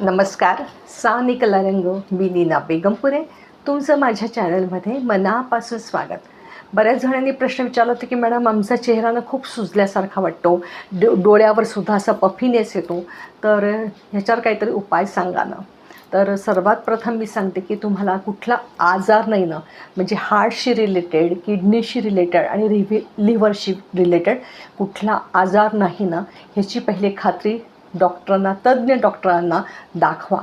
नमस्कार सानी कलारंग मी नीना बेगमपुरे. तुमचं माझ्या चॅनलमध्ये मनापासून स्वागत. बऱ्याच जणांनी प्रश्न विचारला होता की मॅडम आमचा चेहरा ना खूप सुजल्यासारखा वाटतो. डो डोळ्यावर सुद्धा असा पफिनेस येतो. तर ह्याच्यावर काहीतरी उपाय सांगा ना. तर सर्वात प्रथम मी सांगते की तुम्हाला कुठला आजार नाही ना म्हणजे हार्टशी रिलेटेड किडनीशी रिलेटेड आणि रिव्हि लिव्हरशी रिलेटेड कुठला आजार नाही ना ह्याची पहिले खात्री डॉक्टरांना तज्ज्ञ डॉक्टरांना दाखवा.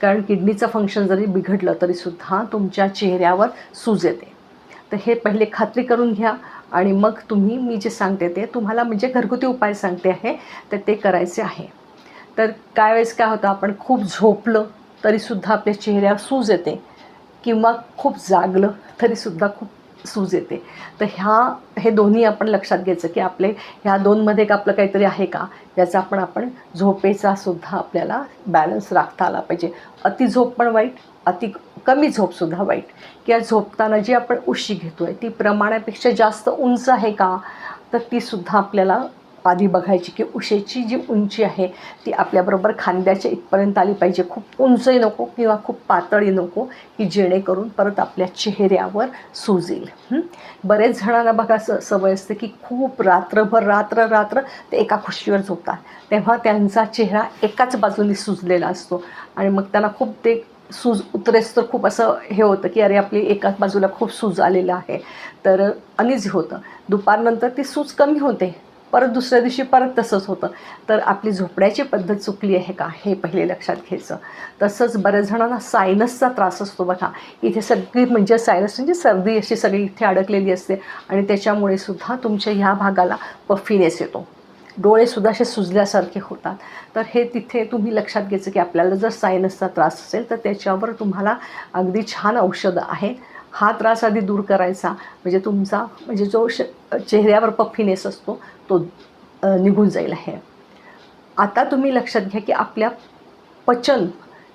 कारण किडनीचं फंक्शन जरी बिघडलं तरीसुद्धा तुमच्या चेहऱ्यावर सूज येते. तर हे पहिले खात्री करून घ्या आणि मग तुम्ही मी जे सांगते ते तुम्हाला म्हणजे घरगुती उपाय सांगते आहे तर ते करायचे आहे. तर काय वेळेस काय होतं आपण खूप झोपलं तरीसुद्धा आपल्या चेहऱ्यावर सूज येते किंवा खूप जागलं तरीसुद्धा खूप सूज येते. तर ह्या हे दोन्ही आपण लक्षात घ्यायचं की आपले ह्या दोनमध्ये का आपलं काहीतरी आहे का? याचा आपण आपण झोपेचा सुद्धा आपल्याला बॅलन्स राखता आला पाहिजे. अति झोप पण वाईट अति कमी झोपसुद्धा वाईट. किंवा झोपताना जी आपण उशी घेतो आहे ती प्रमाणापेक्षा जास्त उंच आहे का? तर तीसुद्धा आपल्याला आधी बघायची की उशेची जी उंची आहे ती आपल्याबरोबर खांद्याच्या इथपर्यंत आली पाहिजे. खूप उंचही नको किंवा खूप पातळी नको की जेणेकरून परत आपल्या चेहऱ्यावर सुजेल. बरेच जणांना बघा स सवय असते की खूप रात्रभर रात्र रात्र ते एका खुशीवर झोपतात. तेव्हा त्यांचा चेहरा एकाच बाजूने सुजलेला असतो. आणि मग त्यांना खूप ते सूज उतरेस तर खूप असं हे होतं की अरे आपली एकाच बाजूला खूप सूज आलेलं आहे. तर अनिज होतं. दुपारनंतर ती सूज कमी होते. परत दुसऱ्या दिवशी परत तसंच होतं. तर आपली झोपण्याची पद्धत चुकली आहे का? हे पहिले लक्षात घ्यायचं. तसंच बऱ्याच जणांना सायनसचा त्रास असतो बघा. इथे सगळी म्हणजे सायनस म्हणजे सर्दी अशी सगळी इथे अडकलेली असते आणि त्याच्यामुळे सुद्धा तुमच्या ह्या भागाला पफिनेस येतो. डोळेसुद्धा असे सुजल्यासारखे होतात. तर हे तिथे तुम्ही लक्षात घ्यायचं की आपल्याला जर सायनसचा त्रास असेल तर त्याच्यावर तुम्हाला अगदी छान औषधं आहेत हा त्रास आधी दूर करायचा. म्हणजे तुमचा म्हणजे जो श चेहऱ्यावर पफिनेस असतो तो निघून जाईल आहे आता तुम्ही लक्षात घ्या की आपल्या पचन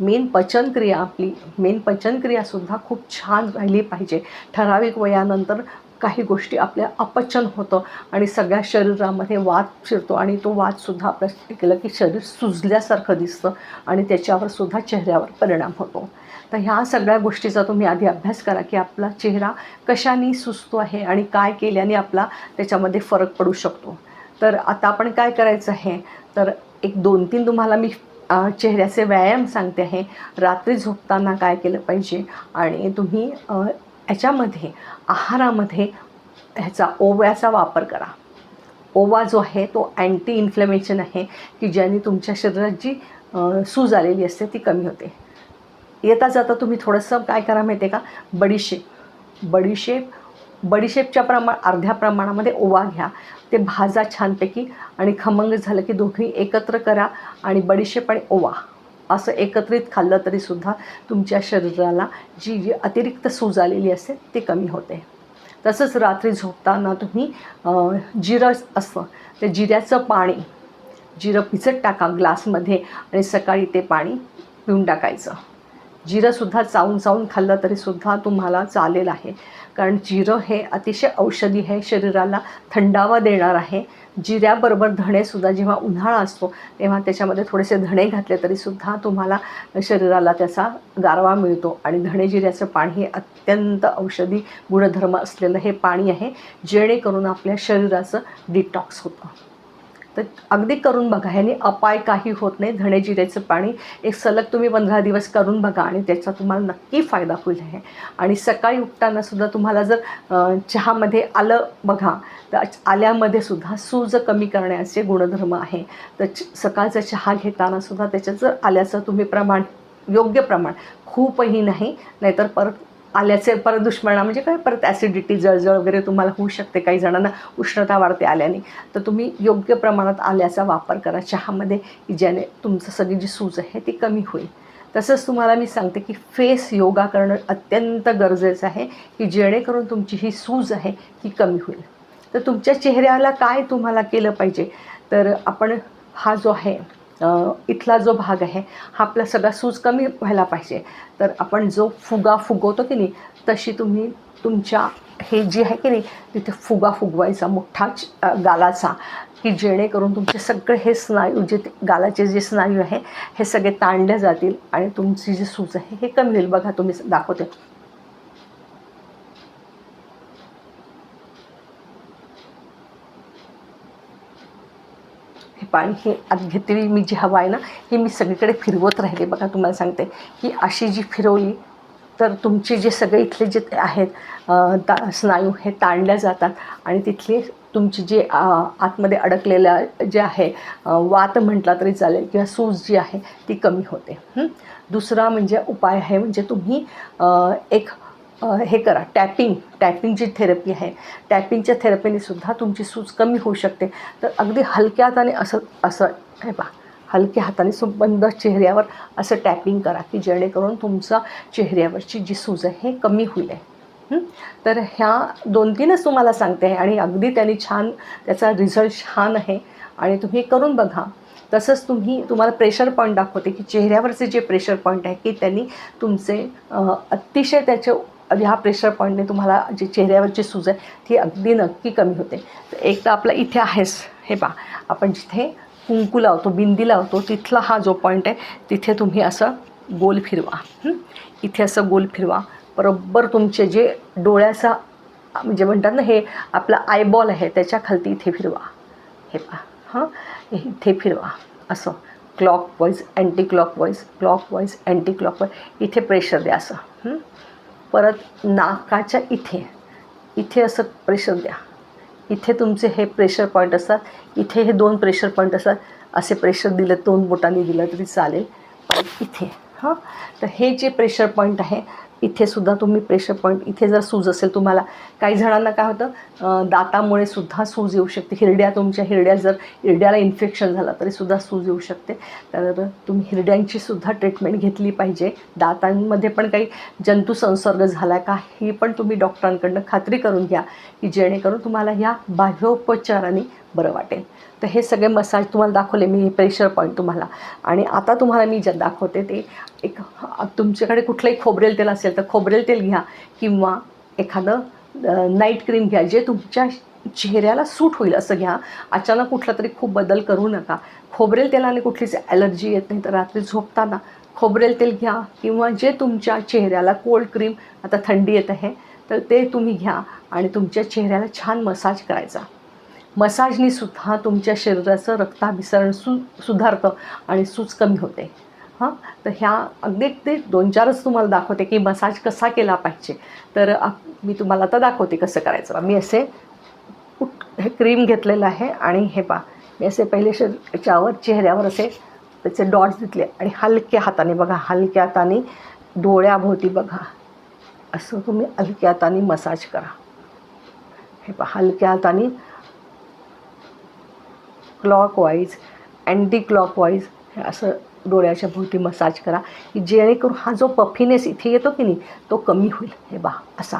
मेन पचनक्रिया आपली मेन पचनक्रियासुद्धा खूप छान राहिली पाहिजे. ठराविक वयानंतर काही गोष्टी आपल्या अपचन होतं आणि सगळ्या शरीरामध्ये वाद शिरतो आणि तो वादसुद्धा आपल्या केलं की शरीर सुजल्यासारखं दिसतं आणि त्याच्यावर सुद्धा चेहऱ्यावर परिणाम होतो. तर ह्या सगळ्या गोष्टीचा तुम्ही आधी अभ्यास करा की आपला चेहरा कशाने सुचतो आहे आणि काय केल्याने आपला त्याच्यामध्ये फरक पडू शकतो. तर आता आपण काय करायचं आहे? तर एक दोन तीन तुम्हाला मी चेहऱ्याचे व्यायाम सांगते आहे. रात्री झोपताना काय केलं पाहिजे? आणि तुम्ही याच्यामध्ये आहारामध्ये ह्याचा ओव्याचा वापर करा. ओवा जो आहे तो अँटी इन्फ्लेमेशन आहे की ज्याने तुमच्या शरीरात जी सूज आलेली असते ती कमी होते. येता जाता तुम्ही थोडंसं काय करा माहिती आहे का बडीशेप बडीशेप बडीशेपच्या प्रमाण अर्ध्या प्रमाणामध्ये ओवा घ्या. ते भाजा छानपैकी आणि खमंग झालं की दोघी एकत्र करा आणि बडीशेप आणि ओवा. असं एकत्रित खाल्लं तरीसुद्धा तुमच्या शरीराला जी जी अतिरिक्त सूज आलेली असते ती कमी होते. तसंच रात्री झोपताना तुम्ही जिरं असतं त्या जिऱ्याचं पाणी जिरं पिचत टाका ग्लासमध्ये आणि सकाळी ते पाणी पिऊन टाकायचं. जिरंसुद्धा चावून चावून खाल्लं तरीसुद्धा तुम्हाला चालेल आहे. कारण जिरं हे अतिशय औषधी आहे. शरीराला थंडावा देणार आहे. जिऱ्याबरोबर धणेसुद्धा जेव्हा उन्हाळा असतो तेव्हा त्याच्यामध्ये थोडेसे धणे घातले तरीसुद्धा तुम्हाला शरीराला त्याचा गारवा मिळतो. आणि धणे जिऱ्याचं पाणी हे अत्यंत औषधी गुणधर्म असलेलं हे पाणी आहे जेणेकरून आपल्या शरीराचं डिटॉक्स होतं. तर अगदी करून बघा ह्याने अपाय काही होत नाही. धणे जिऱ्याचं पाणी एक सलग तुम्ही पंधरा दिवस करून बघा आणि त्याचा तुम्हाला नक्की फायदा होईल आहे आणि सकाळी उठताना सुद्धा तुम्हाला जर चहामध्ये आलं बघा तर आल्यामध्ये सुद्धा सूज कमी करण्याचे गुणधर्म आहे. तर च- सकाळचा चहा घेताना सुद्धा त्याच्यात जर आल्याचं तुम्ही प्रमाण योग्य प्रमाण खूपही नाही नाहीतर परत आल्याचे परत दुष्परिणाम म्हणजे काय परत ॲसिडिटी जळजळ वगैरे तुम्हाला होऊ शकते काही जणांना. उष्णता वाढते आल्याने. तर तुम्ही योग्य प्रमाणात आल्याचा वापर करा चहामध्ये की ज्याने तुमचं सगळी जी सूज आहे ती कमी होईल. तसंच तुम्हाला मी सांगते की फेस योगा करणं अत्यंत गरजेचं आहे की जेणेकरून तुमची ही सूज आहे ही कमी होईल. तर तुमच्या चेहऱ्याला काय तुम्हाला केलं पाहिजे? तर आपण हा जो आहे इथला जो भाग आहे हा आपला सगळा सूज कमी व्हायला पाहिजे. तर आपण जो फुगा फुगवतो की नाही तशी तुम्ही तुमच्या हे जे आहे की नाही तिथे फुगा फुगवायचा मोठा च- गालाचा की जेणेकरून तुमचे सगळे हे स्नायू जे ते गालाचे जे स्नायू आहे हे सगळे ताणले जातील आणि तुमची जी सूज आहे हे कमी होईल बघा तुम्ही दाखवते. पाणी हे घेतलेली मी जी हवा आहे ना ही मी सगळीकडे फिरवत राहिले. बघा तुम्हाला सांगते. की अशी जी फिरवली तर तुमचे जे सगळे इथले जे आहेत ता स्नायू हे ताणल्या जातात आणि तिथले तुमची जे आतमध्ये अडकलेल्या जे आहे वात म्हटला तरी चालेल किंवा सूज जी आहे ती कमी होते. दुसरा म्हणजे उपाय आहे म्हणजे तुम्ही एक हे करा. टॅपिंग टॅपिंग जी थेरपी आहे टॅपिंगच्या थेरपीने सुद्धा तुमची सूज कमी होऊ शकते. तर अगदी हलक्या हाताने असं असं हे बा हलक्या हाताने सुबंद चेहऱ्यावर असं टॅपिंग करा की जेणेकरून तुमचा चेहऱ्यावरची जी सूज आहे हे कमी होईल. तर ह्या दोन तीनच तुम्हाला सांगते आहे आणि अगदी त्यांनी छान त्याचा रिझल्ट छान आहे. आणि तुम्ही करून बघा. तसंच तुम्ही तुम्हाला प्रेशर पॉईंट दाखवते की चेहऱ्यावरचे जे प्रेशर पॉईंट आहे की त्यांनी तुमचे अतिशय त्याचे ह्या प्रेशर पॉईंटने तुम्हाला जी चेहऱ्यावरची सूज आहे ती अगदी नक्की कमी होते. तर एक तर आपलं इथे आहेच हे पहा. आपण जिथे कुंकू लावतो बिंदी लावतो तिथला हा जो पॉईंट आहे तिथे तुम्ही असं गोल फिरवा. इथे असं गोल फिरवा. बरोबर तुमचे जे डोळ्याचा म्हणजे म्हणतात ना हे आपला आयबॉल आहे त्याच्या खालती इथे फिरवा. हे पहा. हां? इथे फिरवा. असं. Clockwise anti clockwise clockwise anti clockwise इथे प्रेशर द्या असं. परत नाकाच्या इथे. इथे असं प्रेशर द्या. इथे तुमचे हे प्रेशर पॉईंट असतात. इथे हे दोन प्रेशर पॉईंट असतात. असे प्रेशर दिलं दोन बोटांनी दिलं तरी चालेल. पण इथे हां? तर हे जे प्रेशर पॉईंट आहे इथे सुद्धा तुम्ही प्रेशर पॉईंट इथे जर सूज असेल तुम्हाला. काही जणांना काय होतं दातामुळे सुद्धा सूज येऊ शकते. हिरड्या तुमच्या हिरड्या जर हिरड्याला इन्फेक्शन झालं तरी सुद्धा सूज येऊ शकते. तर तुम्ही हिरड्यांची सुद्धा ट्रीटमेंट घेतली पाहिजे. दातांमध्ये पण काही जंतू संसर्ग झाला का हे पण तुम्ही डॉक्टरांकडनं खात्री करून घ्या की जेणेकरून तुम्हाला ह्या बाह्योपचाराने बरं वाटेल. तर हे सगळे मसाज तुम्हाला दाखवले मी प्रेशर पॉईंट तुम्हाला. आणि आता तुम्हाला मी जे दाखवते ते एक तुमच्याकडे कुठलंही खोबरेल तेल असेल तर खोबरेल तेल घ्या किंवा एखादं नाईट क्रीम घ्या जे तुमच्या चेहऱ्याला सूट होईल असं घ्या. अचानक कुठला तरी खूप बदल करू नका. खोबरेल तेलाने कुठलीच ॲलर्जी येत नाही. तर रात्री झोपताना खोबरेल तेल घ्या किंवा जे तुमच्या चेहऱ्याला कोल्ड क्रीम आता थंडी येत आहे तर ते तुम्ही घ्या आणि तुमच्या चेहऱ्याला छान मसाज करायचा. मसाजनीसुद्धा तुमच्या शरीराचं रक्ताभिसरण सु सुधारतं आणि सूज कमी होते. हां? तर ह्या अगदी ते दोन चारच तुम्हाला दाखवते की मसाज कसा केला पाहिजे. तर मी तुम्हाला आता दाखवते कसं करायचं. मी असे कुठ हे क्रीम घेतलेलं आहे आणि हे पा मी असे पहिले शर याच्यावर चेहऱ्यावर असे त्याचे डॉट्स घेतले आणि हलक्या हाताने बघा हलक्या हाताने डोळ्याभोवती बघा. असं तुम्ही हलक्या हाताने मसाज करा. हे पहा हलक्या हाताने क्लॉकवाईज अँटी क्लॉकवाईज हे असं डोळ्याच्या भोवती मसाज करा की जेणेकरून हा जो पफिनेस इथे येतो की नाही तो कमी होईल. हे बा असा.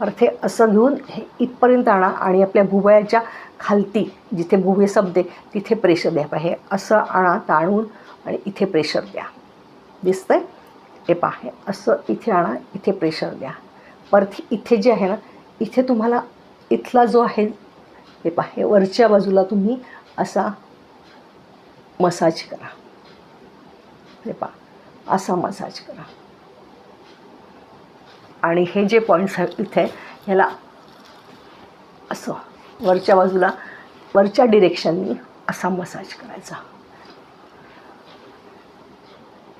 अर्थे असं घेऊन हे इथपर्यंत आणा आणि आपल्या भुवयाच्या खालती जिथे भुवे संपते तिथे प्रेशर द्या. पाहिजे असं आणा ताणून आणि इथे प्रेशर द्या. दिसतंय? हे पाहे असं इथे आणा इथे प्रेशर द्या. परत इथे जे आहे ना इथे तुम्हाला इथला जो आहे हे पाहे वरच्या बाजूला तुम्ही असा मसाज करा. हे पहा असा मसाज करा. आणि हे जे पॉईंट्स आहेत इथे ह्याला असं वरच्या बाजूला वरच्या डिरेक्शननी असा मसाज करायचा.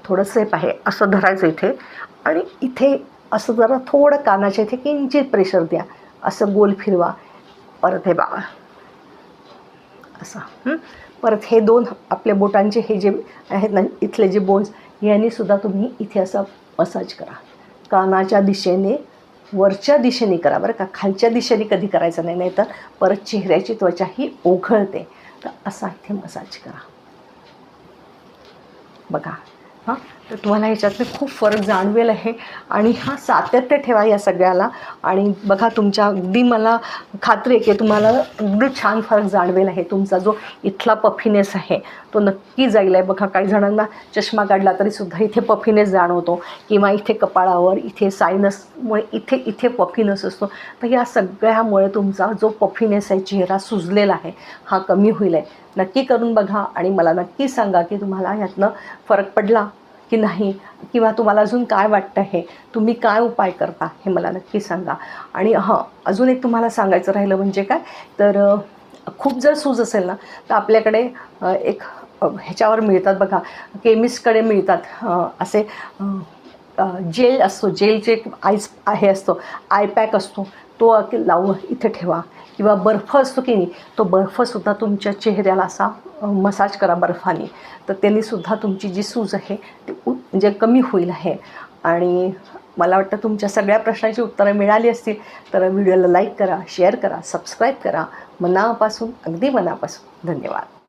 थोडंसं हे पाहे असं धरायचं इथे. आणि इथे असं जरा थोडं कानाच्या इथे किंचित प्रेशर द्या. असं गोल फिरवा. परत हे बाबा असं परत हे दोन आपल्या बोटांचे हे जे आहेत ना इथले जे बोन्स यांनीसुद्धा तुम्ही इथे असं मसाज करा. कानाच्या दिशेने वरच्या दिशेने करा बरं का. खालच्या दिशेने कधी करायचं नाही नाही तर परत चेहऱ्याची त्वचा ही ओघळते. तर असा इथे मसाज करा. बघा. हां? तर तुम्हाला ह्याच्यातले खूप फरक जाणवेल आहे. आणि हा सातत्य ठेवा या सगळ्याला. आणि बघा तुमच्या अगदी मला खात्री आहे की तुम्हाला अगदी छान फरक जाणवेल आहे. तुमचा जो इथला पफिनेस आहे तो नक्की जाईल आहे. बघा काही जणांना चष्मा काढला तरीसुद्धा इथे पफिनेस जाणवतो. किंवा इथे कपाळावर इथे सायनसमुळे इथे इथे पफिनेस असतो. तर या सगळ्यामुळे तुमचा जो पफिनेस आहे चेहरा सुजलेला आहे हा कमी होईल आहे. नक्की करून बघा आणि मला नक्की सांगा की तुम्हाला ह्यातनं फरक पडला. की नाही? किंवा तुम्हाला अजून काय वाटतं आहे तुम्ही काय उपाय करता? हे मला नक्की सांगा. आणि हां अजून एक तुम्हाला सांगायचं राहिलं म्हणजे काय? तर खूप जर सूज असेल ना तर आपल्याकडे एक ह्याच्यावर मिळतात बघा. केमिस्टकडे मिळतात असे जेल असतो. जेलचे एक आईस हे असतो. आय पॅक असतो. तो लावून इथे ठेवा. किंवा बर्फ असतो की नाही तो बर्फसुद्धा तुमच्या चेहऱ्याला असा मसाज करा बर्फाने. तर त्यांनीसुद्धा तुमची जी सूज आहे ती म्हणजे कमी होईल आहे. आणि मला वाटतं तुमच्या सगळ्या प्रश्नाची उत्तरं मिळाली असतील तर व्हिडिओला लाईक करा शेअर करा सबस्क्राईब करा. मनापासून अगदी मनापासून धन्यवाद.